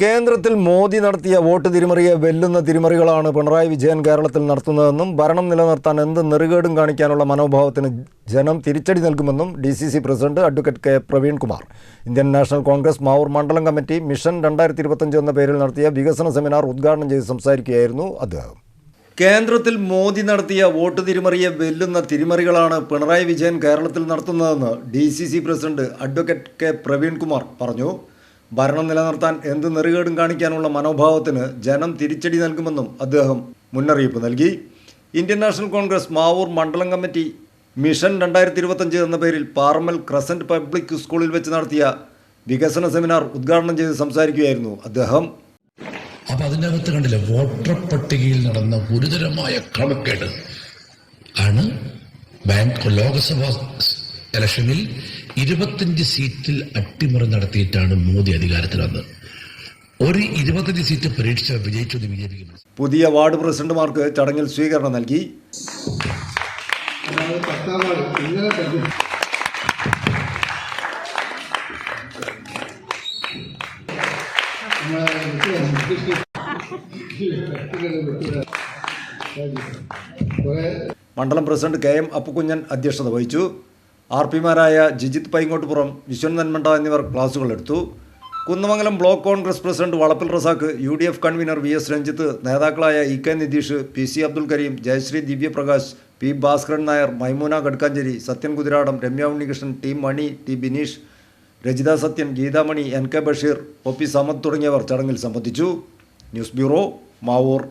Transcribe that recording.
കേന്ദ്രത്തിൽ മോദി നടത്തിയ വോട്ട് തിരിമറിയെ വെല്ലുന്ന തിരിമറികളാണ് പിണറായി വിജയൻ കേരളത്തിൽ നടത്തുന്നതെന്നും ഭരണം നിലനിർത്താൻ എന്ത് നെറുകേടും കാണിക്കാനുള്ള മനോഭാവത്തിന് ജനം തിരിച്ചടി നൽകുമെന്നും D C C president advocate K Praveenkumar. Indian national Congress Mavoor മണ്ഡലം കമ്മിറ്റി മിഷൻ രണ്ടായിരത്തി ഇരുപത്തഞ്ച് എന്ന പേരിൽ നടത്തിയ വികസന സെമിനാർ ഉദ്ഘാടനം ചെയ്ത് സംസാരിക്കുകയായിരുന്നു അദ്ദേഹം. കേന്ദ്രത്തിൽ മോദി നടത്തിയ വോട്ട് തിരിമറിയെ വെല്ലുന്ന തിരിമറികളാണ് പിണറായി വിജയൻ കേരളത്തിൽ നടത്തുന്നതെന്ന് D C C president advocate K Praveenkumar പറഞ്ഞു. ഭരണം നിലനിർത്താൻ എന്ത് നെറുകേടും കാണിക്കാനുള്ള മനോഭാവത്തിന് ജനം തിരിച്ചടി നൽകുമെന്നും അദ്ദേഹം മുന്നറിയിപ്പ് നൽകി. ഇന്ത്യൻ നാഷണൽ കോൺഗ്രസ് മാവൂർ മണ്ഡലം കമ്മിറ്റി മിഷൻ രണ്ടായിരത്തി ഇരുപത്തഞ്ച് എന്ന പേരിൽ പാർമൽ ക്രസന്റ് പബ്ലിക് സ്കൂളിൽ വെച്ച് നടത്തിയ വികസന സെമിനാർ ഉദ്ഘാടനം ചെയ്ത് സംസാരിക്കുകയായിരുന്നു അദ്ദേഹം. അപ്പൊ അതിന്റെ അകത്ത് കണ്ടില്ലേ വോട്ടർ പട്ടികയിൽ നടന്ന ഗുരുതരമായ ക്രമക്കേട് ആണ് ബാങ്ക് ലോക്സഭാ ഇലക്ഷനിൽ ഇരുപത്തഞ്ച് സീറ്റിൽ അട്ടിമറി നടത്തിയിട്ടാണ് മോദി അധികാരത്തിൽ വന്നത്. ഒരു ഇരുപത്തഞ്ച് സീറ്റ് പരീക്ഷ വിജയിച്ചു ബി ജെ പിക്ക് പുതിയ വാർഡ് പ്രസിഡന്റുമാർക്ക് ചടങ്ങിൽ സ്വീകരണം നൽകി. മണ്ഡലം പ്രസിഡന്റ് കെ എം അപ്പുക്കുഞ്ഞൻ അധ്യക്ഷത വഹിച്ചു. ആർ പിമാരായ ജിജിത് പൈങ്ങോട്ടുപുറം വിശ്വൻ നന്മണ്ട എന്നിവർ ക്ലാസുകൾ എടുത്തു Kunnamangalam block Congress president Valappil Razak U D F convener V S Ranjith നേതാക്കളായ E K Nitheesh P C Abdul Kareem Jayashree Divyaprakash P Bhaskaran Nair Maimoona Gadkancheri Sathyan Kuthiradam Ramya Unnikrishnan T Mani T Bineesh Rajitha Sathyan Geethamani N K Basheer O P Samad തുടങ്ങിയവർ ചടങ്ങിൽ സംബന്ധിച്ചു. News bureau Mavoor.